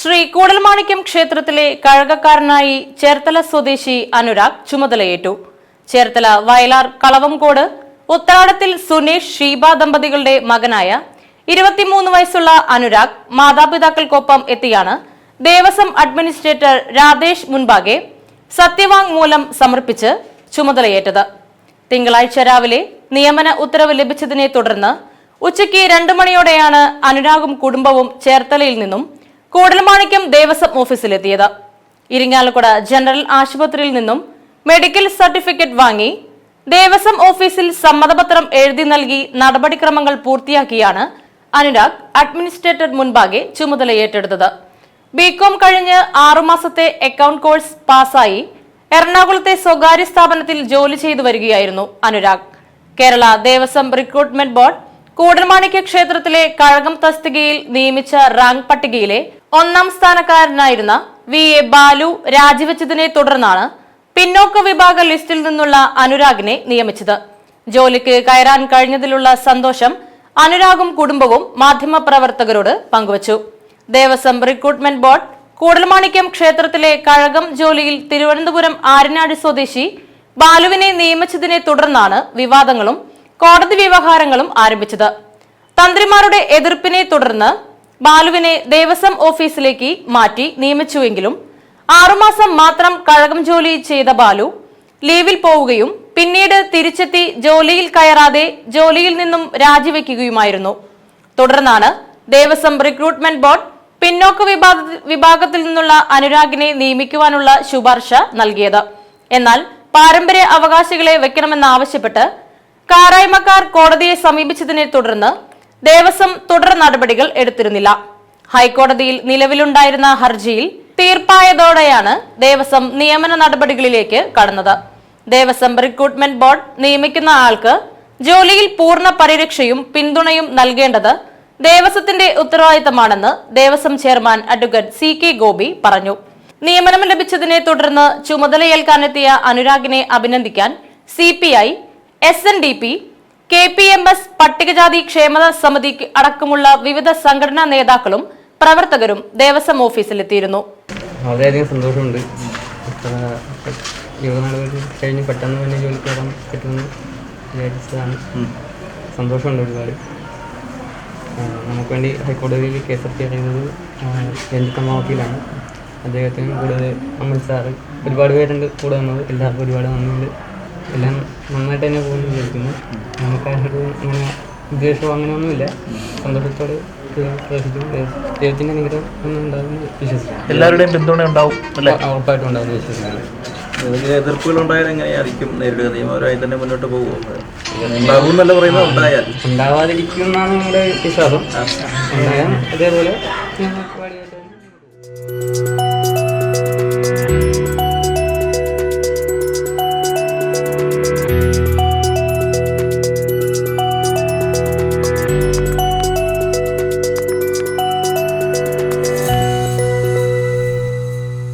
ശ്രീ കൂടൽമാണിക്യം ക്ഷേത്രത്തിലെ കഴകക്കാരനായി ചേർത്തല സ്വദേശി അനുരാഗ് ചുമതലയേറ്റു. ചേർത്തല വയലാർ കളവംകോട് ഉത്രാടത്തിൽ സുനേഷ് ഷീബ ദമ്പതികളുടെ മകനായ ഇരുപത്തിമൂന്ന് വയസ്സുള്ള അനുരാഗ് മാതാപിതാക്കൾക്കൊപ്പം എത്തിയാണ്. ദേവസ്വം അഡ്മിനിസ്ട്രേറ്റർ രാധേഷ് മുൻപാകെ സത്യവാങ്മൂലം സമർപ്പിച്ച് ചുമതലയേറ്റത്. തിങ്കളാഴ്ച രാവിലെ നിയമന ഉത്തരവ് ലഭിച്ചതിനെ തുടർന്ന് ഉച്ചയ്ക്ക് രണ്ടു മണിയോടെയാണ് അനുരാഗും കുടുംബവും ചേർത്തലയിൽ നിന്നും കൂടൽമാണിക്യം ദേവസ്വം ഓഫീസിലെത്തിയത്. ഇരിങ്ങാലക്കുട ജനറൽ ആശുപത്രിയിൽ നിന്നും മെഡിക്കൽ സർട്ടിഫിക്കറ്റ് വാങ്ങി ദേവസ്വം ഓഫീസിൽ സമ്മതപത്രം എഴുതി നൽകി നടപടിക്രമങ്ങൾ പൂർത്തിയാക്കിയാണ് അനുരാഗ് അഡ്മിനിസ്ട്രേറ്റർ മുൻപാകെ ചുമതല ഏറ്റെടുത്തത്. ബികോം കഴിഞ്ഞ് ആറുമാസത്തെ അക്കൗണ്ട് കോഴ്സ് പാസ്സായി എറണാകുളത്തെ സ്വകാര്യ സ്ഥാപനത്തിൽ ജോലി ചെയ്തു വരികയായിരുന്നു അനുരാഗ്. കേരള ദേവസ്വം റിക്രൂട്ട്മെന്റ് ബോർഡ് കൂടൽമാണിക്യ ക്ഷേത്രത്തിലെ കഴകം തസ്തികയിൽ നിയമിച്ച റാങ്ക് പട്ടികയിലെ ഒന്നാം സ്ഥാനക്കാരനായിരുന്ന വി എ ബാലു രാജിവെച്ചതിനെ തുടർന്നാണ് പിന്നോക്ക വിഭാഗ ലിസ്റ്റിൽ നിന്നുള്ള അനുരാഗിനെ നിയമിച്ചത്. ജോലിക്ക് കയറാൻ കഴിഞ്ഞതിലുള്ള സന്തോഷം അനുരാഗും കുടുംബവും മാധ്യമപ്രവർത്തകരോട് പങ്കുവച്ചു. ദേവസ്വം റിക്രൂട്ട്മെന്റ് ബോർഡ് കൂടൽമാണിക്യം ക്ഷേത്രത്തിലെ കഴകം ജോലിയിൽ തിരുവനന്തപുരം ആര്യനാട് സ്വദേശി ബാലുവിനെ നിയമിച്ചതിനെ തുടർന്നാണ് വിവാദങ്ങളും കോടതി വ്യവഹാരങ്ങളും ആരംഭിച്ചത്. തന്ത്രിമാരുടെ എതിർപ്പിനെ തുടർന്ന് ബാലുവിനെ ദേവസ്വം ഓഫീസിലേക്ക് മാറ്റി നിയമിച്ചുവെങ്കിലും ആറുമാസം മാത്രം കഴകം ജോലി ചെയ്ത ബാലു ലീവിൽ പോവുകയും പിന്നീട് തിരിച്ചെത്തി ജോലിയിൽ കയറാതെ ജോലിയിൽ നിന്നും രാജിവെക്കുകയുമായിരുന്നു. തുടർന്നാണ് ദേവസ്വം റിക്രൂട്ട്മെന്റ് ബോർഡ് പിന്നോക്ക വിഭാഗ വിഭാഗത്തിൽ നിന്നുള്ള അനുരാഗിനെ നിയമിക്കുവാനുള്ള ശുപാർശ നൽകിയത്. എന്നാൽ പാരമ്പര്യ അവകാശികളെ വെക്കണമെന്നാവശ്യപ്പെട്ട് കാരായ്മക്കാർ കോടതിയെ സമീപിച്ചതിനെ തുടർന്ന് ദേവസ്വം തുടർ നടപടികൾ എടുത്തിരുന്നില്ല. ഹൈക്കോടതിയിൽ നിലവിലുണ്ടായിരുന്ന ഹർജിയിൽ തീർപ്പായതോടെയാണ് ദേവസ്വം നിയമന നടപടികളിലേക്ക് കടന്നത്. ദേവസ്വം റിക്രൂട്ട്മെന്റ് ബോർഡ് നിയമിക്കുന്ന ആൾക്ക് ജോലിയിൽ പൂർണ പരിരക്ഷയും പിന്തുണയും നൽകേണ്ടത് ദേവസ്വത്തിന്റെ ഉത്തരവാദിത്തമാണെന്ന് Devaswom chairman advocate C K Gopi പറഞ്ഞു. നിയമനം ലഭിച്ചതിനെ തുടർന്ന് ചുമതലയേൽക്കാനെത്തിയ അനുരാഗിനെ അഭിനന്ദിക്കാൻ C P I S N D P K P M S പട്ടികജാതി ക്ഷേമ സമിതി അടക്കമുള്ള വിവിധ സംഘടനാ നേതാക്കളും പ്രവർത്തകരും ദേവസ്വം ഓഫീസിലെത്തിയിരുന്നു. വളരെയധികം സന്തോഷമുണ്ട്. കഴിഞ്ഞ് പെട്ടെന്ന് തന്നെ ജോലിക്ക് കയറാൻ പറ്റുമെന്ന് വിചാരിച്ചതാണ്. സന്തോഷമുണ്ട് ഒരുപാട്. നമുക്ക് വേണ്ടി ഹൈക്കോടതിയിൽ കേസ് അറിയുന്നത് രഞ്ജിത്തമ്മ വക്കീലാണ്. അദ്ദേഹത്തിനും കൂടുതൽ അമൽ സാറ് ഒരുപാട് പേരുണ്ട് കൂടെ വന്നത്. എല്ലാവർക്കും ഒരുപാട് നന്ദിയുണ്ട്. എല്ലാം നന്നായിട്ട് തന്നെ പോകുന്നു വിചാരിക്കുന്നു. നമുക്ക് ഒരു അങ്ങനെ ഉദ്ദേശമോ അങ്ങനെയൊന്നുമില്ല. സന്തോഷത്തോടെ പ്രവേശിക്കും ദൈവത്തിന്റെ അനുഗ്രഹം ഒന്നും ഉണ്ടാകുമെന്ന് വിശ്വസിക്കുന്നു. എല്ലാവരുടെയും പിന്തുണ ഉണ്ടാവും അല്ലേ? ഉറപ്പായിട്ടും എതിർപ്പുകൾ ഉണ്ടായാൽ നേരിടുക? നിയമപരമായി തന്നെ മുന്നോട്ട് പോകുമോ? ഉണ്ടാകും എന്നല്ല പറയുന്നത്? ഉണ്ടായാൽ. നമ്മുടെ വിശ്വാസം. ഉണ്ടായാൽ അതേപോലെ